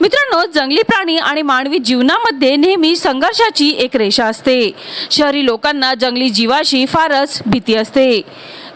मित्रांनो जंगली प्राणी आणि मानवी जीवनामध्ये नेहमी संघर्षाची एक रेषा असते. शहरी लोकांना जंगली जीवाशी फारच भीती असते.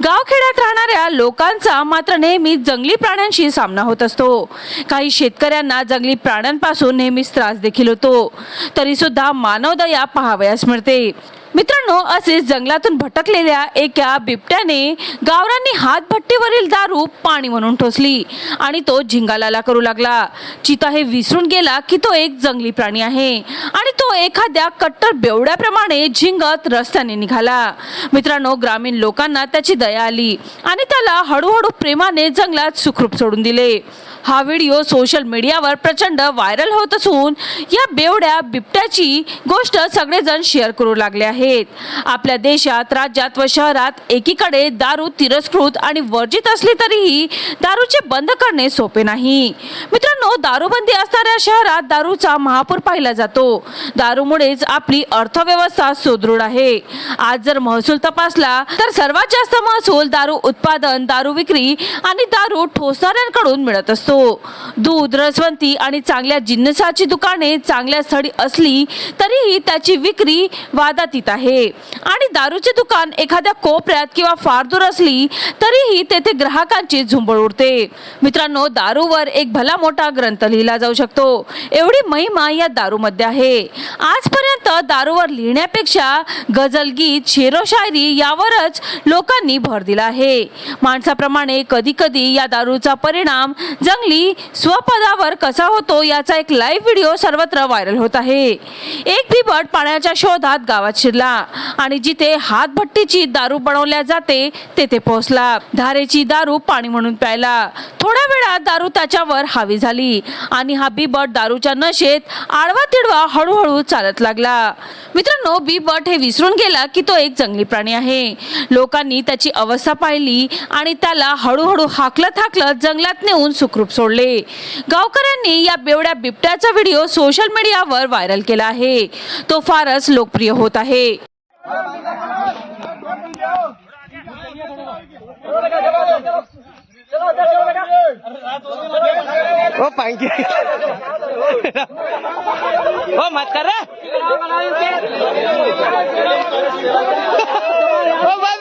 गावखेड्यात राहणाऱ्या लोकांचा मात्र नेहमी जंगली प्राण्यांशी सामना होत असतो. काही शेतकऱ्यांना जंगली प्राण्यांपासून नेहमीच त्रास देखील होतो. तरी सुद्धा मानवदया पाहावयास मिळते. मित्रांनो असेच जंगलातून भटकलेल्या एका बिबट्याने गावरांनी हातभट्टीवरील दारू पाणी म्हणून ठोसली आणि तो झिंगालाला करू लागला. चिता हे विसरून गेला की तो एक जंगली प्राणी आहे आणि तो एखाद्या कट्टर बेवड्याप्रमाणे झिंगत रस्त्याने निघाला. मित्रांनो ग्रामीण लोकांना त्याची दया आली आणि त्याला हळूहळू प्रेमाने जंगलात सुखरूप सोडून दिले. हा व्हिडिओ सोशल मीडियावर प्रचंड व्हायरल होत असून या बेवड्या बिबट्याची गोष्ट सगळेजण शेअर करू लागले आहेत. आपल्या देशात राज्यात व शहरात एकीकडे दारू तिरस्कृत आणि वर्जित असली तरीही दारूचे बंद करणे सोपे नाही. मित्र मित्रांनो दारूबंदी असणाऱ्या शहरात दारूचा महापूर पाहिला जातो. दारूमुळेच आपली अर्थव्यवस्था सुदृढ आहे. आज जर महसूल तपासला तर सर्वात जास्त महसूल दारू उत्पादन दारू विक्री आणि दारू ठोसणाऱ्यांकडून मिळत असतो. दूध रसवंती आणि चांगल्या जिन्नसाची दुकाने चांगल्या स्थळी असली तरीही त्याची विक्री वादातीत आहे. आणि दारूचे दुकान एखाद्या कोपऱ्यात किंवा फार दूर असली तरीही तेथे ग्राहकांची झुंबळ उडते. मित्रांनो दारूवर एक भला मोठा ग्रंथ लिहिला जाऊ शकतो. एवढी महिमा या दारूमध्ये आहे. आजपर्यंत दारूवर लिहिण्यापेक्षा गझल गीत शेरो शायरी यावरच लोकांनी भर दिला आहे. माणसाप्रमाणे कधी कधी या दारूचा परिणाम जंगली स्वपदावर कसा होतो याचा एक लाईव्ह व्हिडिओ सर्वत्र व्हायरल होत आहे. एक बिबट पाण्याच्या शोधात गावात शिरला आणि जिथे हातभट्टीची दारू बनवल्या जाते तेथे पोहोचला. धारेची दारू पाणी म्हणून प्यायला. थोड्या वेळात दारू त्याच्यावर हावी झाली आणि हा बिबट दारूच्या नशेत आडवा तिडवा हळूहळू चालत लागला. मित्रांनो बिबट हे विसरून गेला की तो एक जंगली प्राणी आहे. लोकांनी त्याची अवस्था पाहिली आणि त्याला हळूहळू हाकलत हाकलत जंगलात नेऊन सुखरूप सोडले. गावकऱ्यांनी या बेवड्या बिबट्याचा व्हिडिओ सोशल मीडियावर व्हायरल केला आहे. तो फारच लोकप्रिय होत आहे. ओ पांकी. हो, ओ मत कर रे. हो, ओ बस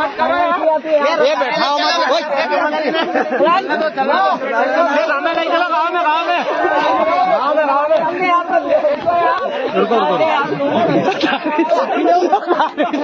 ये बैठा हो मत ओए चलो गाँव में नहीं चलो. गाँव में गाँव में गाँव में गाँव में रुको रुको